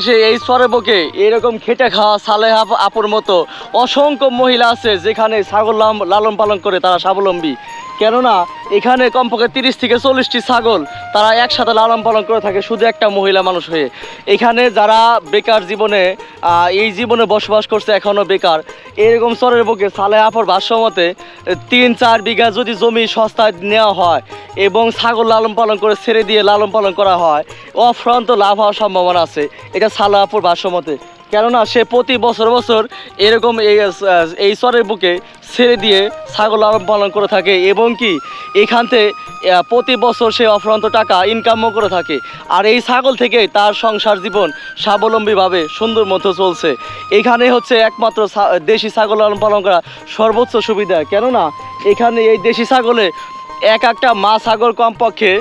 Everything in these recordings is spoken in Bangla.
বাংলাদেশে এই স্তরে বকে। এরকম খেটে খাওয়া সালেহ আপুর মতো অসংখ্য মহিলা আছে যেখানে ছাগল লালন পালন করে তারা স্বাবলম্বী। কেননা এখানে কমপক্ষে তিরিশ থেকে চল্লিশটি ছাগল, তারা একসাথে লালন পালন করে থাকে শুধু একটা মহিলা মানুষ হয়ে। এখানে যারা বেকার জীবনে এই জীবনে বসবাস করছে এখনও বেকার, এরকম চরের বুকে সালেহ আপুর ভাষ্যমতে, তিন চার বিঘা যদি জমি সস্তায় নেওয়া হয় এবং ছাগল লালন পালন করে ছেড়ে দিয়ে লালন পালন করা হয়, অফ্রান্ত লাভ হওয়ার সম্ভাবনা আছে। এটা সালাপুর ভাষ্যমতে। কেননা সে প্রতি বছর বছর এরকম এই স্তরের বুকে ছেড়ে দিয়ে ছাগল লালন পালন করে থাকে এবং কি এখান থেকে প্রতি বছর সে অফ্রান্ত টাকা ইনকামও করে থাকে। আর এই ছাগল থেকে তার সংসার জীবন স্বাবলম্বীভাবে সুন্দর মতো চলছে। এখানে হচ্ছে একমাত্র দেশি ছাগল লালন পালন করা সর্বোচ্চ সুবিধা। কেননা এখানে এই দেশি ছাগলে এক একটা মা ছাগল কমপক্ষে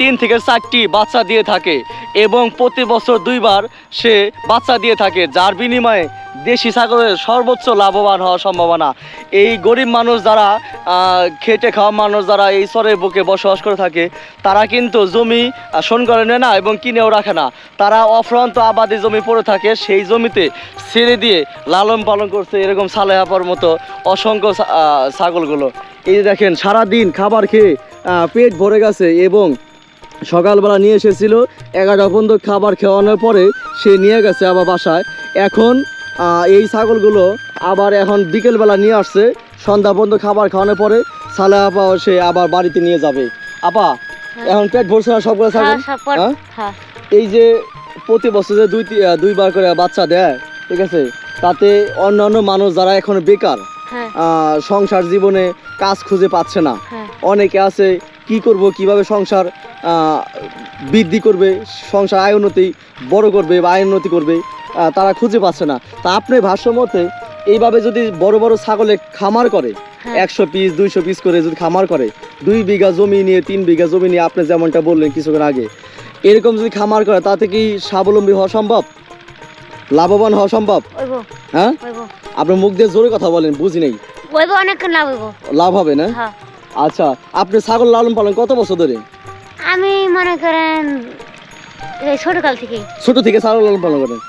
তিন থেকে চারটি বাচ্চা দিয়ে থাকে এবং প্রতি বছর দুইবার সে বাচ্চা দিয়ে থাকে, যার বিনিময়ে দেশি ছাগলের সর্বোচ্চ লাভবান হওয়ার সম্ভাবনা। এই গরিব মানুষ যারা খেটে খাওয়া মানুষ যারা এই স্তরের বুকে বসবাস করে থাকে, তারা কিন্তু জমি শোন করে নেয় না এবং কিনেও রাখে না। তারা অফ্রান্ত আবাদি জমি পড়ে থাকে, সেই জমিতে ছেড়ে দিয়ে লালন পালন করছে এরকম সালেহাপার মতো অসংখ্য ছাগলগুলো। এই দেখেন, সারাদিন খাবার খেয়ে পেট ভরে গেছে এবং সকালবেলা নিয়ে এসেছিল এগারোটা পর্যন্ত খাবার খাওয়ানোর পরে সে নিয়ে গেছে আবার বাসায়। এখন এই ছাগলগুলো আবার এখন বিকেলবেলা নিয়ে আসছে সন্ধ্যা পর্যন্ত খাবার খাওয়ানোর পরে সালে আপা সে আবার বাড়িতে নিয়ে যাবে। আপা এখন পেট ভরছে না সবগুলো ছাগল? হ্যাঁ হ্যাঁ? হ্যাঁ। এই যে প্রতি বছর যে দুই দুইবার করে বাচ্চা দেয় ঠিক আছে? তাতে অন্যান্য মানুষ যারা এখন বেকার হ্যাঁ। সংসার জীবনে কাজ খুঁজে পাচ্ছে না। হ্যাঁ। অনেকে আছে কি করব কীভাবে সংসার বৃদ্ধি করবে সংসার আয় উন্নতি বড় করবে বা আয় উন্নতি করবে তারা খুঁজে পাচ্ছে না। তা আপনি ভাষ্য মতে এইভাবে যদি বড় বড় ছাগলে খামার করে হ্যাঁ। একশো পিস দুইশো পিস করে যদি খামার করে দুই বিঘা জমি নিয়ে তিন বিঘা জমি নিয়ে আপনি যেমনটা বললেন কিছুক্ষণ আগে এরকম যদি খামার করে তাতে কি স্বাবলম্বী হওয়া সম্ভব? লাভবান হওয়া সম্ভব? হ্যাঁ? আপনার মুখ দিয়ে জোরে কথা বলেন বুঝি নেই। লাভ হবে না? হ্যাঁ। আচ্ছা আপনি ছাগল লালন পালন কত বছর ধরে? আমি মনে করেন ছোটকাল থেকেই। ছোট থেকে ছাগল লালন পালন করেন?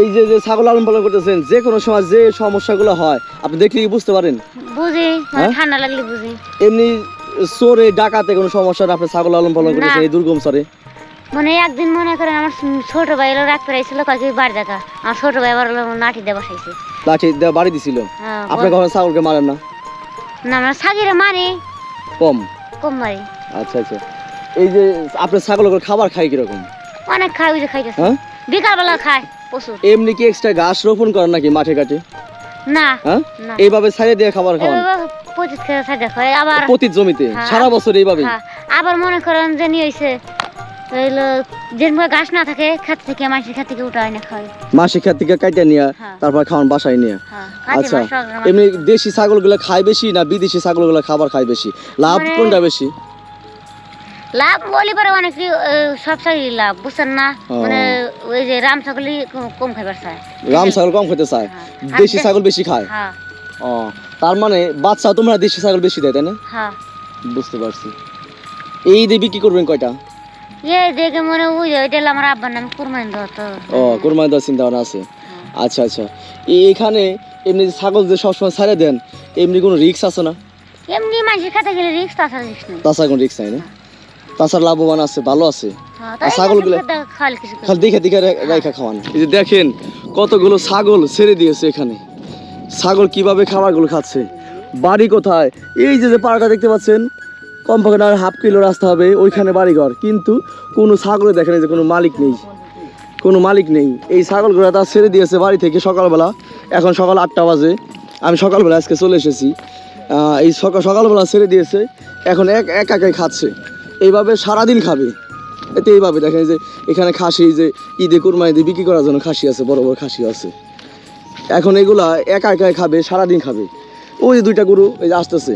এই যে যে ছাগল লালন পালন করতেছেন যে কোনো সময় যে সমস্যাগুলো হয় আপনি দেখলে কি বুঝতে পারেন? বুঝি মানে হ্যাঁ? ঠান্ডা লাগলে বুঝি। এমনি চোরে ডাকাতে কোনো সমস্যা না আপনি ছাগল লালন পালন করেছেন এই দুর্গম চরে? মানে একদিন মনে করেন আমার ছোট ভাই এলো রাখতে রাখছিল কালকে বাড়ি দেখা আমার ছোট ভাই আবার নাটি দিয়ে বসাইছে। লাঠি দেওয়া বাড়ি দিছিল? হ্যাঁ, আপনি কখন ছাগলকে মারেন না? না আমার মারি। কম? কম মারি। আচ্ছা আচ্ছা। এই যে আপনার ছাগলগুলো খাবার খায় কীরকম? অনেক খায় ওই যে খাইতেছে। হ্যাঁ? বিকালবেলা খায় প্রচুর। এমনি কি এক্সট্রা ঘাস রোপণ করেন নাকি মাঠে ঘাটে? না হ্যাঁ? না। এইভাবে ছাড়িয়ে দিয়ে খাবার খাওয়ান? পতিত খেয়ে খায় আবার প্রতি জমিতে? হ্যাঁ। সারা বছর এইভাবে হ্যাঁ, আবার মনে করেন যে নিয়ে যেরকম ঘাস না থাকে খেত থেকে মাসের খেত থেকে উঠায় না খায় মাসে খেত থেকে কাইটা নিয়ে হ্যাঁ। তারপর খাওয়ান বাসায় নিয়ে। হ্যাঁ আচ্ছা এমনি দেশি ছাগলগুলো খায় বেশি না বিদেশি ছাগলগুলো খাবার খায় বেশি? লাভ মানে- কোনটা বেশি? লাভ বলি পারে অনেক সব ছাগলই লাভ বুঝছেন না? মানে ওই যে রাম ছাগলই কম- খাইবার চায় রাম ছাগল কম খেতে চায়? হ্যাঁ। দেশি ছাগল বেশি খায়? ও তার মানে বাচ্চা তোমরা দেশি ছাগল বেশি দেয় তাই না? হ্যাঁ। বুঝতে পারছি। এই দিয়ে বিক্রি করবেন কয়টা? এ দেখে মনে ওই এটা আমার আব্বার নাম কুরমাইন দত্ত। ও চিন্তা ভাবনা আছে? হ্যাঁ। আচ্ছা। আচ্ছা এখানে এমনি যে ছাগল যে সবসময় ছাড়ে দেন এমনি কোনো রিক্স আছে না? এমনি মাসের খেতে গেলে রিক্স তাছাড়া রিক্স নেই। তাছাড়া কোনো রিক্স নাই না? তাছাড়া লাভবান আছে ভালো আছে? হ্যাঁ, ছাগলগুলো? খালি দেখে দেখে রে- রেখা খাওয়ান। এই যে দেখেন কতগুলো ছাগল ছেড়ে দিয়েছে এখানে। ছাগল কীভাবে খাবারগুলো খাচ্ছে? বাড়ি কোথায়? এই যে যে পাড়াটা দেখতে পাচ্ছেন কমপক্ষে না হাফ কিলো রাস্তা হবে, ওইখানে বাড়িঘর। কিন্তু কোনো ছাগলে দেখেন যে কোনো মালিক নেই। কোনো মালিক নেই। এই ছাগলগুলো তার ছেড়ে দিয়েছে বাড়ি থেকে সকালবেলা। এখন সকাল আটটা বাজে। আমি সকালবেলা আজকে চলে এসেছি। এই সকাল সকালবেলা ছেড়ে দিয়েছে। এখন এক এক একাই খাচ্ছে। এইভাবে সারাদিন খাবে। এতে এইভাবে দেখেন যে এখানে খাসি যে ঈদে কুরমা ঈদে বিক্রি করার জন্য খাসি আছে, বড় বড় খাসি আছে। এখন এগুলা একা একাই খাবে, সারাদিন খাবে। ওই যে দুইটা গরু, এই যে আসতেছে।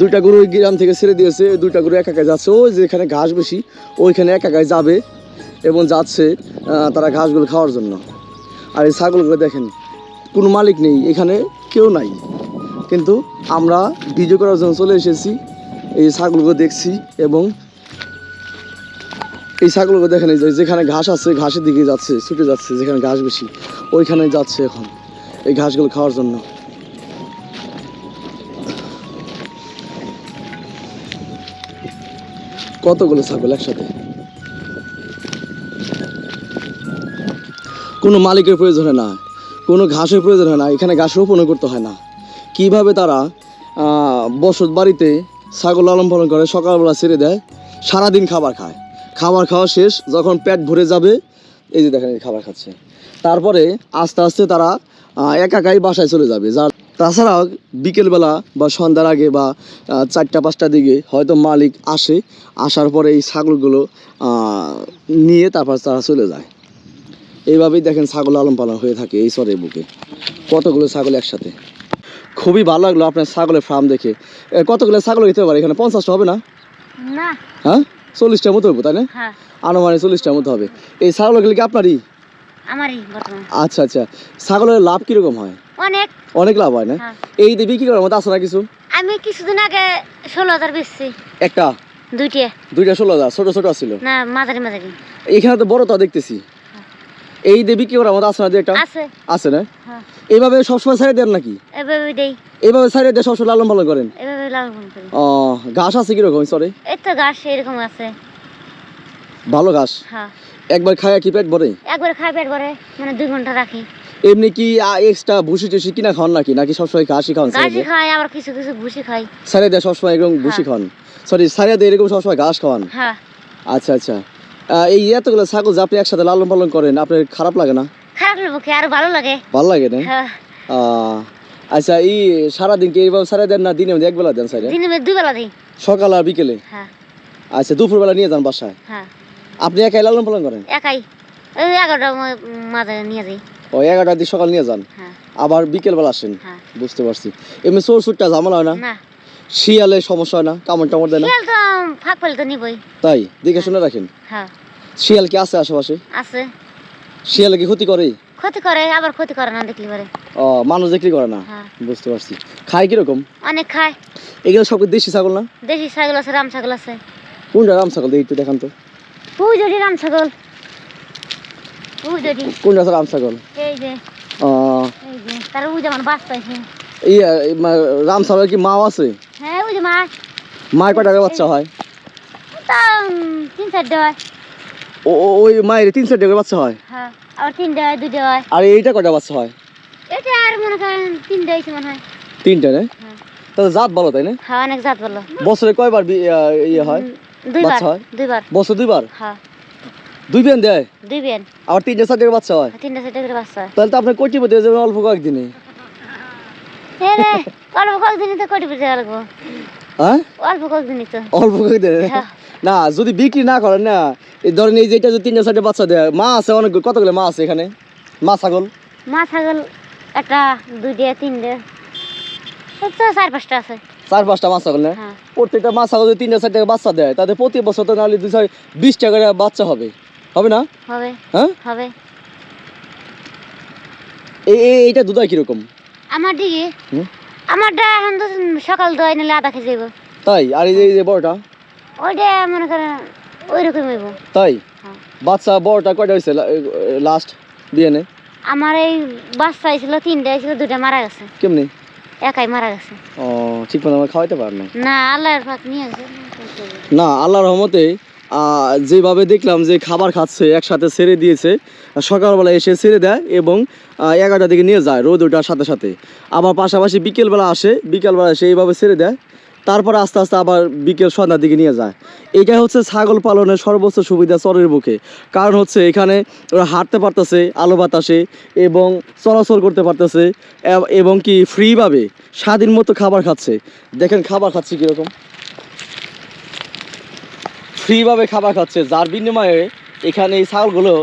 দুইটা গরু ওই গ্রাম থেকে ছেড়ে দিয়েছে, দুইটা গরু একা যাচ্ছে। ওই যেখানে ঘাস বেশি, ওইখানে একা একাই যাবে এবং যাচ্ছে তারা ঘাসগুলো খাওয়ার জন্য। আর এই ছাগলগুলো দেখেন, কোনো মালিক নেই, এখানে কেউ নাই। কিন্তু আমরা ভিডিও করার জন্য চলে এসেছি, এই ছাগলগুলো দেখছি এবং এই ছাগলগুলো দেখেন, এই যেখানে ঘাস আছে, ঘাসের দিকে যাচ্ছে, ছুটে যাচ্ছে, যেখানে ঘাস বেশি, ওইখানে যাচ্ছে এখন, এই ঘাসগুলো খাওয়ার জন্য। কতগুলো ছাগল একসাথে? কোনো মালিকের প্রয়োজন হয় না, কোনো ঘাসের প্রয়োজন হয় না, এখানে ঘাস রোপণও করতে হয় না। কীভাবে তারা বসত বাড়িতে ছাগল লালন পালন করে, সকালবেলা ছেড়ে দেয়, সারাদিন খাবার খায়। খাবার খাওয়া শেষ, যখন পেট ভরে যাবে, এই যে দেখেন খাবার খাচ্ছে। তারপরে আস্তে আস্তে তারা একাকাই বাসায় চলে যাবে, যার তাছাড়া বিকেলবেলা বা সন্ধ্যার আগে বা চারটা পাঁচটার দিকে হয়তো মালিক আসে আসার পরে এই ছাগলগুলো নিয়ে তারপর তারা চলে যায়। এইভাবেই দেখেন ছাগল আলম পালন হয়ে থাকে এই সরের বুকে। কতগুলো ছাগল একসাথে? খুবই ভালো লাগল আপনার ছাগলের ফার্ম দেখে। কতগুলো ছাগল হতে পারে? এখানে পঞ্চাশটা হবে না? না। হ্যাঁ? চল্লিশটার মতো হবে তাই না? হ্যাঁ। আনুমানিক চল্লিশটার মতো হবে। এই ছাগলগুলো কি আপনারই? আচ্ছা আচ্ছা। ছাগলের লাভ কীরকম হয়? অনেক। অনেক লাভ হয় না? হ্যাঁ। এই বিক্রি করার মতো? আছে না কিছু? আমি কিছুদিন আগে ষোলো হাজার বেচছি। একটা? দুইটে। দুইটা ষোলো হাজার? ছোট ছোট ছিল না মাঝারি মাঝারি। এখানে তো বড় তা দেখতেছি। এই দিয়ে বিক্রি করার মতো? আছে না একটা? আছে। আছে না? হ্যাঁ। এইভাবে সবসময় ছাড়িয়ে দেন নাকি? এভাবে দেই। এইভাবে ছাড়িয়ে দিয়ে সবসময় লালন পালন করেন? এভাবে লালন করি। ও ঘাস আছে কীরকম সরে এই তো গাছ এরকম আছে। ভালো ঘাস? হ্যাঁ। একবার খায় কি পেট ভরে? একবার খাই পেট ভরে মানে দুই ঘণ্টা রাখি। এমনি কি এক্সট্রা ভুসি টুসি কিনা খাওয়ান নাকি? নাকি সবসময় ঘাসই খাওয়ান গাছই খাই আবার কিছু কিছু ভুসি খাই। সারিয়ে দেয় সবসময় এরকম ভুসি খাওয়ান। সরি সারিয়ে দেয় এরকম সবসময় ঘাস খাওয়ান? হ্যাঁ। আচ্ছা আচ্ছা। এই এতগুলো ছাগল যে আপনি একসাথে লালন পালন করেন আপনার খারাপ লাগে না? খারাপ লাগবে কি আরও ভালো লাগে। ভালো লাগে না? হ্যাঁ। আচ্ছা এই সারাদিন কি এইভাবে সারিয়ে দেন না দিনে একবেলা দেন সাইডে দিনে দুই বেলা দিই। সকাল আর বিকেলে? হ্যাঁ। আচ্ছা দুপুরবেলা নিয়ে যান বাসায়? হ্যাঁ। আপনি একাই লালন পালন করেন? একাই। ওই এগারোটা মাঝে নিয়ে যাই। ও এগারোটার দিক সকাল নিয়ে যান। হ্যাঁ। আবার বিকেলবেলা আসেন। হ্যাঁ। বুঝতে পারছি। এমনি চোর চুটটা ঝামেলা হয় না? শিয়ালে সমস্যা হয় না? কামড় টামড় দেয় না? ফাঁক নিবই। তাই? দেখে শুনে রাখেন। হ্যাঁ। শিয়াল কি আছে আশেপাশে? আছে। শিয়ালে কি ক্ষতি করে? ক্ষতি করে আবার ক্ষতি করে না দেখলি পারে। ও মানুষ দেখলি করে না? বুঝতে পারছি। খায় কীরকম? অনেক খায়। এগুলো সব দেশি ছাগল না? দেশি ছাগল আছে রাম ছাগল আছে। কোনটা রাম ছাগল? দেখি একটু দেখান তো। পুজোরি রাম ছাগল। কোনটা আছে রাম ছাগল? এই যে আহ, এই যে তার ওই যেমন বাঁচতে আছে। এই আহ, এই মা- রাম ছাগল কি মাও আছে? হ্যাঁ মায়ের কটা করে বাচ্চা হয়? তিন চারটে হয়। ওই মায়ের তিন চারটে করে বাচ্চা হয়? হ্যাঁ তিনটে হয় দুটো হয়। আর এইটা কটা বাচ্চা হয়? এটা আর মনে করেন তিনটে হয়েছে মনে হয়। তিনটা না? তাহলে জাত ভালো তাই না? হ্যাঁ অনেক জাত বছরে কয়বার ইয়ে হয়? দুইবার বাচ্চা হয়? দুইবার। বছর দুইবার? হ্যাঁ। দুই বিয়ান দেয়? দুই বিয়ান। আবার তিনটে চারটে বাচ্চা হয়? তিনটে চারটে করে বাচ্চা। হয় তাহলে তো আপনার হয়ে যাবেন অল্প কয়েকদিনে। অল্প তো কোটি হ্যাঁ অল্প তো। অল্প কয়েকদিনে? হ্যাঁ। না যদি বিক্রি না করেন না এই ধরেন এই যেটা যদি তিনটা চারটে বাচ্চা দেয় মা আছে অনেক কতগুলো মা আছে এখানে? মা ছাগল? মা ছাগল একটা দুইটে তিনটে। চার পাঁচটা আছে। চার পাঁচটা মা ছাগল না? হ্যাঁ। প্রত্যেকটা মা ছাগল যদি তিনটা চারটে বাচ্চা দেয় তাতে প্রতি বছর তো নাহলে দুই ছয় বিশ টাকা করে বাচ্চা হবে। হবে না? হবে। হ্যাঁ? হবে। এই এই- এইটা দুধ হয় কীরকম? আমার দিকে? আমারটা এখন তো সকাল দই নিলে আধা খেয়ে যাব তাই? আর এই যে বড়টা? ওইটা মনে করেন ওই রকম হইব। তাই? হ্যাঁ। বাচ্চা বড়টা কয়টা হয়েছে লাস্ট বিয়ে আমার এই বাচ্চা হয়েছিল তিনটা হয়েছিল দুটা মারা গেছে। কেমনি? একাই মারা গেছে। ও ঠিক মতো আমার খাওয়াইতে পার না। না আল্লাহর পাক নিয়ে গেছে না আল্লাহর রহমতে যেভাবে দেখলাম যে খাবার খাচ্ছে একসাথে ছেড়ে দিয়েছে সকালবেলা এসে ছেড়ে দেয় এবং আহ, এগারোটার দিকে নিয়ে যায় রোদ ওঠার সাথে সাথে। আবার পাশাপাশি বিকেলবেলা আসে বিকেলবেলা এসে এইভাবে ছেড়ে দেয় তারপরে আস্তে আস্তে আবার বিকেল সন্ধ্যার দিকে নিয়ে যায়। এটা হচ্ছে ছাগল পালনের সর্বোচ্চ সুবিধা চরের বুকে। কারণ হচ্ছে এখানে ওরা হাঁটতে পারতেছে আলো বাতাসে এবং চলাচল করতে পারতেছে এবং কি ফ্রিভাবে স্বাধীন মতো খাবার খাচ্ছে। দেখেন খাবার খাচ্ছে কীরকম। ফ্রিভাবে খাবার খাচ্ছে, যার বিনিময়ে এখানে এই ছাগলগুলো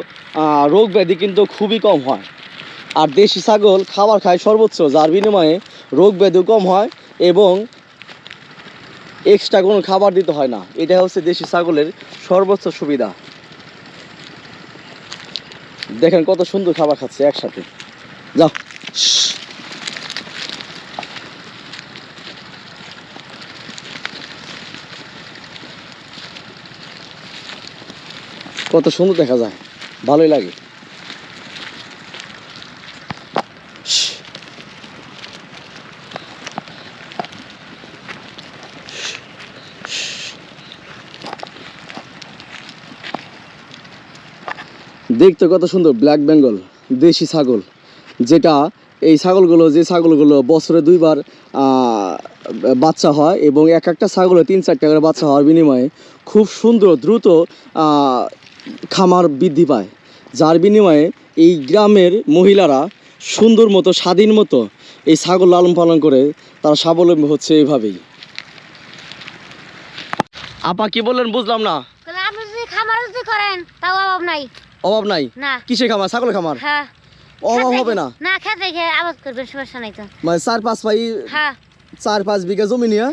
রোগ ব্যাধি কিন্তু খুবই কম হয়। আর দেশি ছাগল খাবার খায় সর্বোচ্চ, যার বিনিময়ে রোগ ব্যাধিও কম হয় এবং এক্সট্রা কোনো খাবার দিতে হয় না। এটা হচ্ছে দেশি ছাগলের সর্বোচ্চ সুবিধা। দেখেন কত সুন্দর খাবার খাচ্ছে একসাথে। যাও। কত সুন্দর দেখা যায়। ভালোই লাগে। দেখতে কত সুন্দর ব্ল্যাক বেঙ্গল দেশি ছাগল। যেটা এই ছাগলগুলো, যে ছাগলগুলো বছরে দুইবার বাচ্চা হয় এবং এক একটা ছাগলে তিন চারটা করে বাচ্চা হওয়ার বিনিময়ে খুব সুন্দর, দ্রুত খামার বৃদ্ধি পায়। যার বিনিময়ে এই গ্রামের মহিলারা সুন্দর মতো স্বাধীন মতো এই ছাগল লালন পালন করে তারা স্বাবলম্বী হচ্ছে এইভাবেই। আপা কি বললেন বুঝলাম না? তাহলে আপনি যদি খামার যদি করেন তাও অভাব নাই। অভাব নাই? না। কিসে খামার? ছাগল খামার? হ্যাঁ। অভাব হবে না? না খেতে রেখে আবাদ করবেন সমস্যা নাই তো। মানে চার পাঁচ হ্যাঁ। চার পাঁচ বিঘা জমি নিয়ে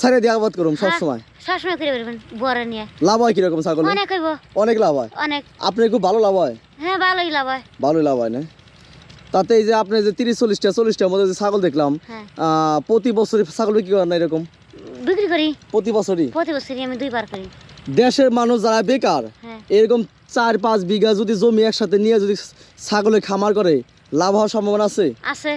সারে দিয়ে আবাদ করুম হ্যাঁ। সবসময় সবসময় করে বেরবেন বরে নিয়ে। লাভ হয় কীরকম ছাগল? অনেক হইব। অনেক লাভ হয়? অনেক। আপনার খুব ভালো লাভ হয়? হ্যাঁ ভালোই লাভ হয়। ভালোই লাভ হয় না? তাতে এই যে আপনি যে তিরিশ চল্লিশটা চল্লিশটার মধ্যে যে ছাগল দেখলাম হ্যাঁ। প্রতি বছরই ছাগল বিক্রি করেন না এরকম? বিক্রি করি। প্রতি বছরই? প্রতি বছরই আমি দুইবার করি। দেশের মানুষ যারা বেকার এরকম চার পাঁচ বিঘা যদি জমি একসাথে নিয়ে যদি ছাগলের খামার করে লাভ হওয়ার সম্ভাবনা আছে? আছে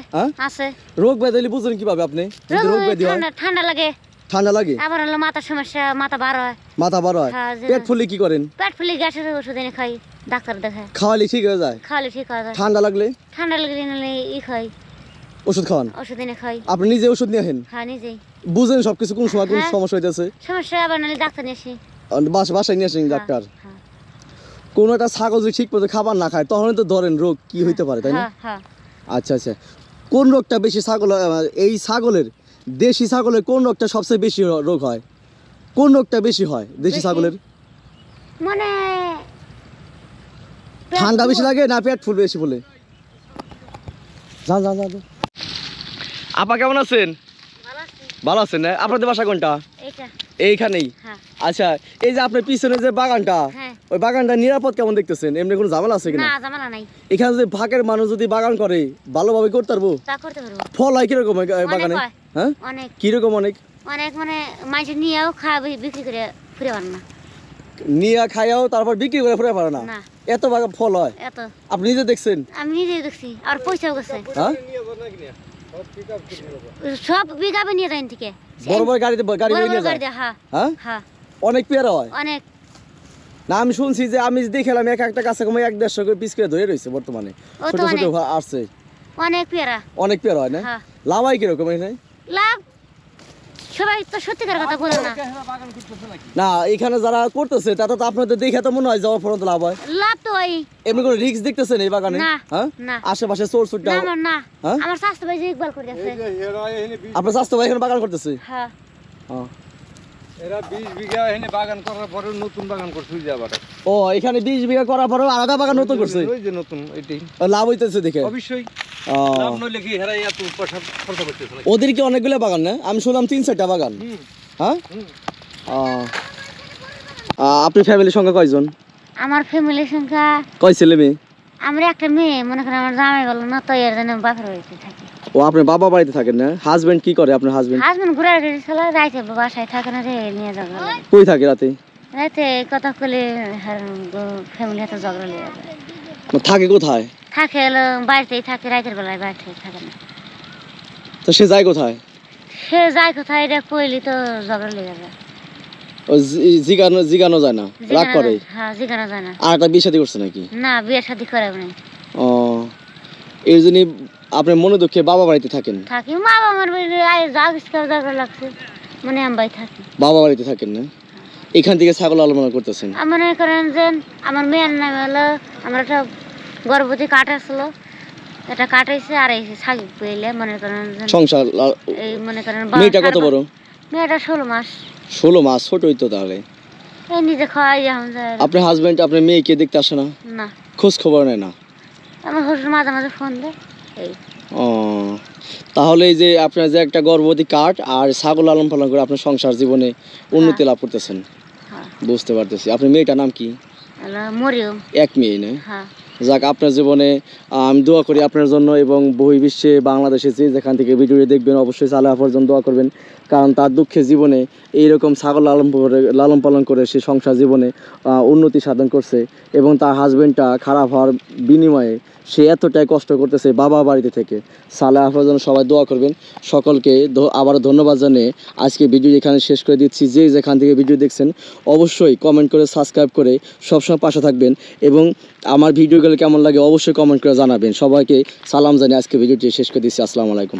আছে। রোগ ব্যাধি বুঝলেন কীভাবে আপনি? রোগ ব্যাধি ঠান্ডা লাগে। ঠান্ডা লাগে? আবার হলো মাথার সমস্যা মাথা বার হয়। মাথা বার হয়? হ্যাঁ, পেট ফুলে কি করেন? পেট ফুলে গ্যাসের ওষুধ এনে খাই ডাক্তার দেখায়। খাওয়ালে ঠিক হয়ে যায়? খাওয়ালে ঠিক হয়ে যায়। ঠান্ডা লাগলে? ঠান্ডা লাগলে নাহলে ই খাই। ওষুধ খাওয়ান? ওষুধ এনে খাই। আপনি নিজে ওষুধ নিয়ে আসেন? হ্যাঁ নিজেই। বুঝেন সবকিছু কোন সময় কোন হ্যাঁ। সমস্যা হইতেছে? সমস্যা আবার নাহলে ডাক্তার নিয়ে আসি। বাস বাসায় নিয়ে আসেন হ্যাঁ, ডাক্তার? কোন একটা ছাগল যদি ঠিক মতো খাবার না খায় তখন তো ধরেন রোগ কি হইতে পারে তাই না? হ্যাঁ হ্যাঁ। আচ্ছা আচ্ছা। কোন রোগটা বেশি ছাগল এই ছাগলের দেশি ছাগলের কোন রোগটা সবচেয়ে বেশি রোগ হয়? কোন রোগটা বেশি হয় দেশি ছাগলের? মানে ঠান্ডা বেশি লাগে না পেট ফুল বেশি বলে? যা যা যা। আপা কেমন আছেন? ভালো আছি। ভালো আছেন আপনাদের বাসা কোনটা? এইটা। এইখানেই? হ্যাঁ। আচ্ছা এই যে আপনার পিছনে যে বাগানটা হ্যাঁ। ওই বাগানটা নিরাপদ কেমন দেখতেছেন? এমনি কোনো ঝামেলা আছে কিনা? না জামালা নাই। এখানে যদি ফাঁকের মানুষ যদি বাগান করে ভালোভাবে করতে পারব? তা করতে পারব। ফল হয় কীরকম বাগানে? হ্যাঁ। অনেক। কীরকম অনেক? অনেক মানে মাঝে নিয়েও খাওয়া বিক্রি করে ফিরে পার না। নিয়ে খাইয়াও তারপর বিক্রি করে ফেরে পারে না? এত ফল হয়? এত। আপনি নিজে দেখছেন? আমি নিজেই দেখছি আর পয়সাও গেছে। হ্যাঁ? সব বিঘাবে নিয়ে যাইন থেকে। বড় বড় গাড়িতে গাড়ি নিয়ে যায়? হ্যাঁ? হ্যাঁ অনেক পেয়ারা হয়? অনেক। না আমি শুনছি যে আমি দেখলাম এক একটা কাছে কমে এক দেড়শো করে পিস করে ধরে রয়েছে বর্তমানে। ছোট ছোট অনেক। আসছে। অনেক পেয়ারা অনেক পেয়ারা হয় না? লাভ হয় কীরকম এখানে? লাভ সবাই তো সত্যিকার কথা বলে না। না এখানে যারা করতেছে তাতে তো আপনাদের দেখে তো মনে হয় যাওয়ার পর্যন্ত লাভ হয়। লাভ তো ওই এমনি কোনো রিস্ক দেখতেছেন এই বাগানে? হ্যাঁ? আশেপাশে চোর চুটটা না না। হ্যাঁ? আমার স্বাস্থ্য ভাই ইকবাল করে আপনার স্বাস্থ্য ভাই এখানে বাগান করতেছে? হ্যাঁ। হ্যাঁ। এরা বিশ বিঘা এখানে বাগান করার পরে নতুন বাগান করছে ওই যে ও এখানে বিশ বিঘা করার আলাদা বাগান নতুন করছে? ওই যে নতুন এটাই। লাভ হইতেছে দেখে? অবশ্যই। ও। লাভ নইলে কি হেরাই এত পয়সা খরচা করতেছে ওদের কি অনেকগুলো বাগান না? আমি শুনলাম তিন চারটা বাগান। হ্যাঁ? আপনি ফ্যামিলির সঙ্গে কয়জন? আমার ফ্যামিলির সংখ্যা কয় ছেলে মেয়ে? আমরা একটা মেয়ে মনে করেন আমার জামাই বলো না তো এর জন্য বাপের বাড়িতে থাকি। ও আপনার বাবা বাড়িতে থাকেন না? হাজবেন্ড কি করে আপনার হাজবেন্ড হাজবেন্ড ঘুরার গাড়ি চালায় রাইতে বাসায় থাকে না রে নিয়ে যাবে। কই থাকে রাতে? রাইতে কথা কলে ফ্যামিলি হাতে ঝগড়া লেগে যায়। ও থাকে কোথায়? থাকে হলো বাড়িতেই থাকে রাতের বেলায় বাড়িতে থাকে না। তো সে যায় কোথায়? সে যায় কোথায় এটা কইলি তো ঝগড়া লেগে যায়। জিগানো জিগানো যায় না রাগ করে? হ্যাঁ জিগানো যায় না। আর একটা বিয়ে শাদী করছে নাকি? না বিয়ে শাদি করে ও এই জন্যই আপনি মনে দুঃখে বাবা বাড়িতে থাকেন? থাকি। মা বাবা আমার বাড়ি আয় আবিষ্কার ঝগড়া লাগছে মানে আমি বাড়ি থাকি। বাবা বাড়িতে থাকেন না? এখান থেকে ছাগল আলমানা করতেছেন? আর মনে করেন যে আমার মেয়ের নাম হলো আমার একটা গর্ভবতী কাটা ছিল এটা কাটাইছে আর এই ছাগি পেলে মনে করেন সংসার এই মনে করেন মেয়েটা কত বড়? মেয়েটা ষোলো মাস। ষোলো মাস ছোটই তো তাহলে। এই নিজে খাওয়াই আপনার হাজবেন্ড আপনার মেয়েকে দেখতে আসে না? না। খোঁজ খবর নেয় না? আমার শ্বশুর মাঝে মাঝে ফোন দেয় এই। ও তাহলে এই যে আপনার যে একটা গর্ভবতী কাঠ আর ছাগল লালন পালন করে আপনার সংসার জীবনে উন্নতি লাভ করতেছেন। হ্যাঁ। বুঝতে পারতেছি। আপনার মেয়েটার নাম কি? মরিয়ম। এক মেয়ে না? হ্যাঁ। যাক, আপনার জীবনে আমি দোয়া করি আপনার জন্য এবং বহি বিশ্বে বাংলাদেশে যে যেখান থেকে ভিডিওটি দেখবেন, অবশ্যই চালা পর্যন্ত দোয়া করবেন। কারণ তার দুঃখে জীবনে এইরকম ছাগল লালন করে, লালন পালন করে সে সংসার জীবনে উন্নতি সাধন করছে এবং তার হাজবেন্ডটা খারাপ হওয়ার বিনিময়ে সে এতটাই কষ্ট করতেছে বাবা বাড়িতে থেকে। সালে আসার জন্য সবাই দোয়া করবেন। সকলকে আবারও ধন্যবাদ জানিয়ে আজকে ভিডিও এখানে শেষ করে দিচ্ছি। যে যেখান থেকে ভিডিও দেখছেন, অবশ্যই কমেন্ট করে সাবস্ক্রাইব করে সবসময় পাশে থাকবেন এবং আমার ভিডিওগুলো কেমন লাগে অবশ্যই কমেন্ট করে জানাবেন। সবাইকে সালাম জানিয়ে আজকে ভিডিওটি শেষ করে দিচ্ছি। আসসালামু আলাইকুম।